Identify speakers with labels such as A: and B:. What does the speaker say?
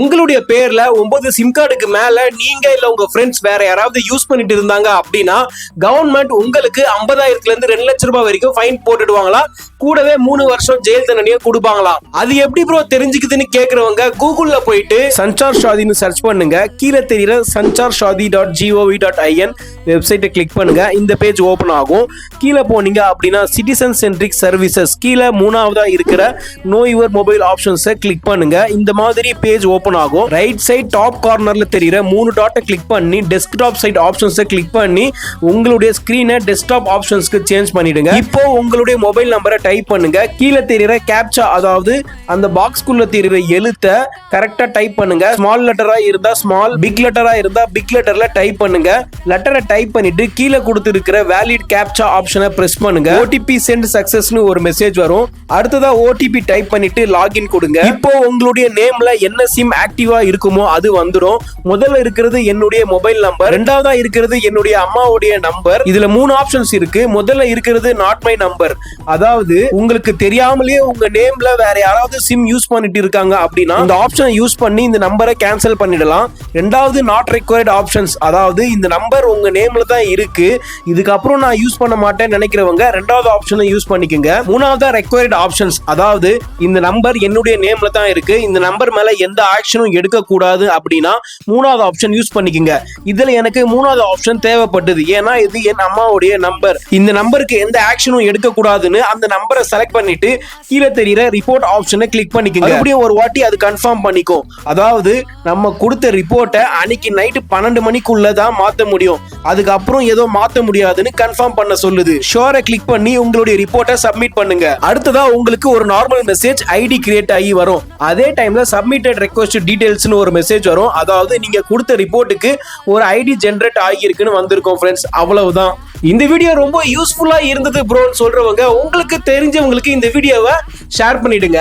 A: உங்களுடைய பேர்ல ஒன்பது சிம் கார்டுக்கு மேல நீங்க இல்ல உங்க ஃப்ரெண்ட்ஸ் வேற யாராவது யூஸ் பண்ணிட்டு இருந்தாங்க அப்படின்னா கவர்மெண்ட் உங்களுக்கு ஐம்பதாயிரத்துல இருந்து ரெண்டு லட்சம் ரூபாய் வரைக்கும் ஃபைன் போட்டுடுவாங்களா? கூடவே மூணு வருஷம் ஜெயில் தண்டனையும் கொடுப்பாங்களாம் அது எப்படி ப்ரோ தெரிஞ்சுக்குதுன்னு கேக்குறவங்க கூகுள்ல போயிட்டு சஞ்சார் ஷாதின்னு சர்ச் பண்ணுங்க. கீழே தெரியுற Sanchar Saathi dot G O V dot I N வெப்சைட்டை கிளிக் பண்ணுங்க. இந்த பேஜ் ஓபன் ஆகும். கீழே போனீங்க அப்படின்னா சிட்டிசன் சென்ட்ரிக் சர்வீசஸ் கீழே மூணாவதா இருக்கிற நோ யுவர் மொபைல் ஆப்ஷன்ஸை கிளிக் பண்ணுங்க. இந்த மாதிரி பேஜ் ஓபன் ஆகும். ரைட் சைட் டாப் கார்னர்ல தெரியுற மூணு டாட்டை கிளிக் பண்ணி டெஸ்க்டாப் சைட் ஆப்ஷன்ஸை கிளிக் பண்ணி உங்களுடைய ஸ்கிரீனை டெஸ்க்டாப் ஆப்ஷன்ஸ்க்கு சேஞ்ச் பண்ணிடுங்க. இப்போ உங்களுடைய மொபைல் நம்பரை டைப் பண்ணுங்க. கீழே தெரியுற கேப்சா அதாவது அந்த பாக்ஸ்குள்ள தெரியுற எழுத்தை கரெக்டா டைப் பண்ணுங்க. ஸ்மால் லெட்டரா இருந்தா ஸ்மால் பிக் லெட்டரா இருந்தா பிக் லெட்டர்ல டைப் பண்ணுங்க. லெட்டரை டைப் பண்ணிட்டு கீழே கொடுத்துருக்கிற வேலிட் கேப்சா ஆப்ஷனை பிரஸ் பண்ணுங்க. ஓடிபி சென்ட் சக்சஸ்னு ஒரு மெசேஜ் வரும். அடுத்ததா ஓடிபி டைப் பண்ணிட்டு லாகின் கொடுங்க. இப்போ உங்களுடைய நேம்ல என்ன சிம் ஆக்டிவா இருக்குமோ அது வந்துடும் முதல்ல இருக்கிறது என்னுடைய மொபைல் நம்பர் ரெண்டாவதா இருக்கிறது என்னுடைய அம்மாவுடைய நம்பர் இதுல மூணு ஆப்ஷன்ஸ் இருக்கு. முதல்ல இருக்கிறது நாட் மை நம்பர் அதாவது உங்களுக்கு தெரியாமலேயே உங்க நேம்ல வேற யாராவது சிம் யூஸ் பண்ணிட்டு இருக்காங்க அப்படின்னா இந்த ஆப்ஷனை யூஸ் பண்ணி இந்த நம்பரை கேன்சல் பண்ணிடலாம். ரெண்டாவது நாட் ரெக்வயர்ட் ஆப்ஷன்ஸ் அதாவது இந்த நம்பர் உங்க நேம்ல தான் இருக்கு. இதுக்கப்புறம் நான் யூஸ் பண்ண மாட்டேன்னு நினைக்கிறவங்க ரெண்டாவது ஆப்ஷனை யூஸ் பண்ணிக்கோங்க. மூணாவதா ரெக்வயர்ட் ஆப்ஷன்ஸ் அதாவது இந்த நம்பர் என்னுடைய நேம்ல தான் இருக்கு. இந்த நம்பர் மேல எந்த ஆக்ஷனும் எடுக்கக்கூடாது அப்படின்னா மூணாவது ஆப்ஷன் யூஸ் பண்ணிக்கோங்க. இதில் எனக்கு மூணாவது ஆப்ஷன் தேவைப்பட்டது. ஏன்னா இது என் அம்மாவுடைய நம்பர் இந்த நம்பருக்கு எந்த ஆக்ஷனும் எடுக்கக்கூடாதுன்னு அந்த நம்பரை செலக்ட் பண்ணிட்டு கீழே தெரியிற ரிப்போர்ட் ஆப்ஷனை கிளிக் பண்ணிக்கோங்க. அப்படியே ஒரு வாட்டி அது கன்ஃபார்ம் பண்ணிக்கும். அதாவது நம்ம கொடுத்த ரிப்போர்ட்டை அன்னைக்கு நைட்டு பன்னெண்டு மணிக்குள்ள தான் மாற்ற முடியும். அதுக்கப்புறம் ஏதோ மாத்த முடியாதுன்னு கன்ஃபார்ம் பண்ண சொல்லுது. ஷோரை கிளிக் பண்ணி உங்களுடைய ரிப்போர்ட்டை சப்மிட் பண்ணுங்க. அடுத்ததா உங்களுக்கு ஒரு நார்மல் மெசேஜ் ஐடி கிரியேட் ஆகி வரும். அதே டைம்ல சப்மிட்டட் ரெக்வஸ்ட் டீடைல்ஸ்னு ஒரு மெசேஜ் வரும். அதாவது நீங்க கொடுத்த ரிப்போர்ட்டுக்கு ஒரு ஐடி ஜென்ரேட் ஆகியிருக்குன்னு வந்திருக்கோம் ஃப்ரெண்ட்ஸ் அவ்வளவுதான். இந்த வீடியோ ரொம்ப யூஸ்ஃபுல்லா இருந்தது ப்ரோன்னு சொல்றவங்க உங்களுக்கு தெரிஞ்சவங்களுக்கு இந்த வீடியோவை ஷேர் பண்ணிடுங்க.